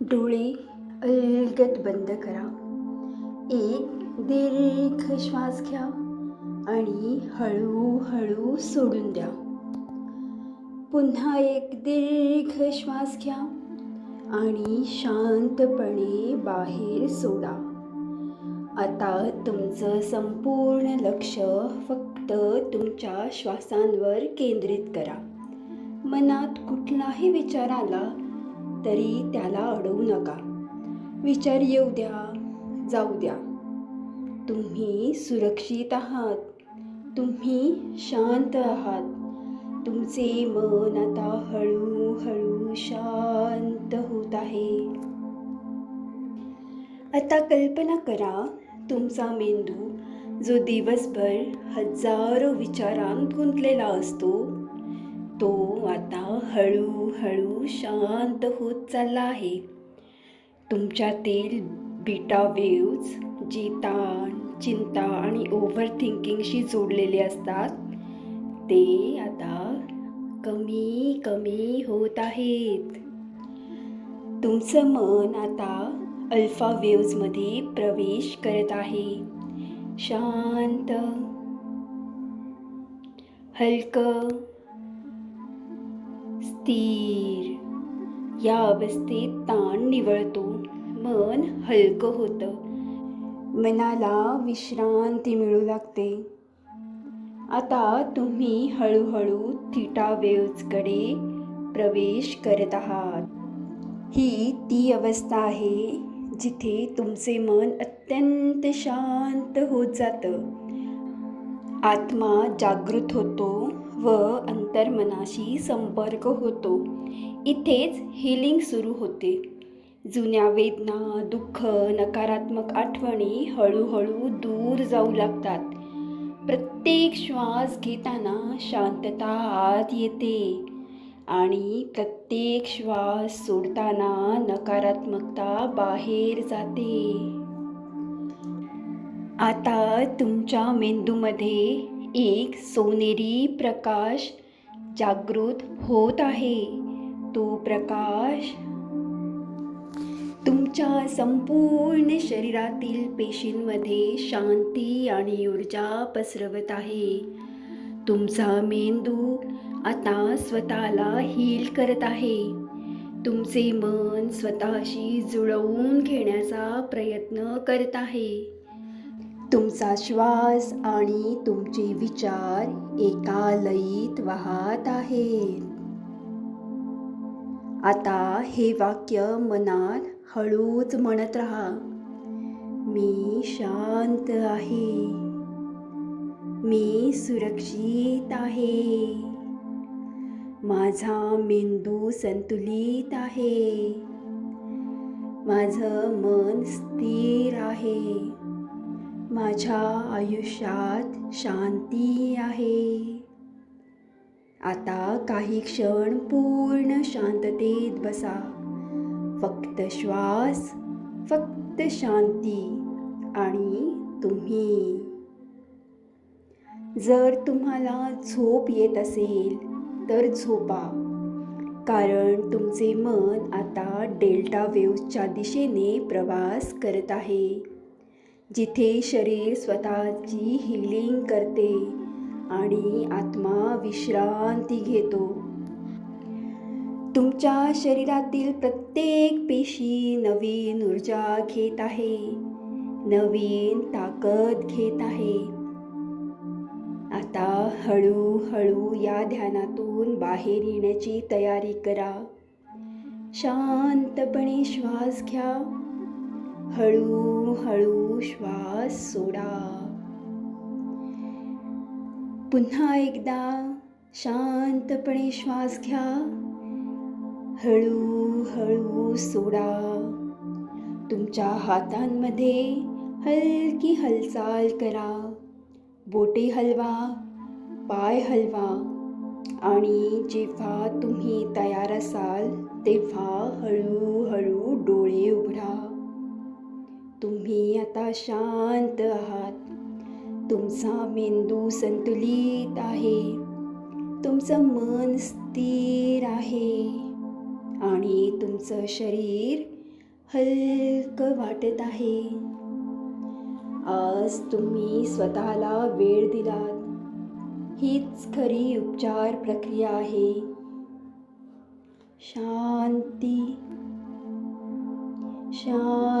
डोळे अलगद बंद करा. एक दीर्घ श्वास घ्या आणि हळूहळू सोडून द्या. पुन्हा एक दीर्घ श्वास घ्या आणि शांतपणे बाहेर सोडा. आता तुमचं संपूर्ण लक्ष फक्त तुमच्या श्वासांवर केंद्रित करा. मनात कुठलाही विचार आला तरी त्याला अडवू नका. विचार येऊ द्या जाऊ द्या. तुम्ही सुरक्षित आहात. तुम्ही शांत आहात. तुमचे मन आता हळूहळू शांत होत आहे. आता कल्पना करा तुमचा मेंदू जो दिवसभर हजारो विचारांत गुंतलेला असतो तो आता हळूहळू शांत होत चालला आहे. तुमच्यातील बीटा वेव्ज जी ताण चिंता आणि ओव्हर थिंकिंगशी जोडलेले असतात. ते आता कमी कमी होत आहेत. तुमचं मन आता अल्फा वेव्जमध्ये प्रवेश करत आहे. शांत हलकं स्थिर. या अवस्थेत ताण निवळतो मन हलकं होतं. मनाला विश्रांती मिळू लागते. आता तुम्ही हळूहळू थिटा वेव्जकडे प्रवेश करत आहात. ही ती अवस्था आहे जिथे तुमचे मन अत्यंत शांत होत जातं. आत्मा जागृत होतो. व अंतर्मनाशी संपर्क होतो. इथेच हिलिंग सुरू होते. जुन्या वेदना दुःख नकारात्मक आठवणी हळूहळू दूर जाऊ लागतात. प्रत्येक श्वास घेताना शांतता आत येते आणि प्रत्येक श्वास सोडताना नकारात्मकता बाहेर जाते. आता तुमच्या मेंदूमध्ये एक सोनेरी प्रकाश जागृत होत आहे. तो प्रकाश तुमच्या संपूर्ण शरीरातील पेशींमध्ये शांती आणि ऊर्जा पसरवत आहे. तुमचा मेंदू आता स्वतःला हील करत आहे. तुमचे मन स्वतःशी जुळवून घेण्याचा प्रयत्न करत आहे. तुमचा श्वास आणि तुमचे विचार एका लयीत वाहत आहेत. आता हे वाक्य मनात हळूच म्हणत राहा. मी शांत आहे. मी सुरक्षित आहे. माझा मेंदू संतुलित आहे. माझं मन स्थिर आहे. माझ्या आयुष्यात शांती आहे. आता काही क्षण पूर्ण शांततेत बसा. फक्त श्वास फक्त शांती आणि तुम्ही. जर तुम्हाला झोप येत असेल तर झोपा. कारण तुमचे मन आता डेल्टा वेव्हच्या दिशेने प्रवास करत आहे. जिथे शरीर स्वतःची हिलिंग करते आणि आत्मा विश्रांती घेतो. तुमच्या शरीरातील प्रत्येक पेशी नवीन ऊर्जा घेत आहे नवीन ताकद घेत आहे. आता हळूहळू या ध्यानातून बाहेर येण्याची तयारी करा. शांतपणे श्वास घ्या. हळूहळू श्वास सोडा. पुन्हा एकदा शांतपणे श्वास घ्या. हळूहळू सोडा. तुमच्या हातांमध्ये हलकी हालचाल करा. बोटे हलवा पाय हलवा आणि जेव्हा तुम्ही तयार असाल तेव्हा हळू तुम्ही आता शांत आहात. तुमचा मेंदू संतुलित आहे. तुमचं मन स्थिर आहे. आणि तुमचं शरीर हलकं वाटत आहे. आज तुम्ही स्वतःला वेळ दिलात. हीच खरी उपचार प्रक्रिया आहे. शांती. शांती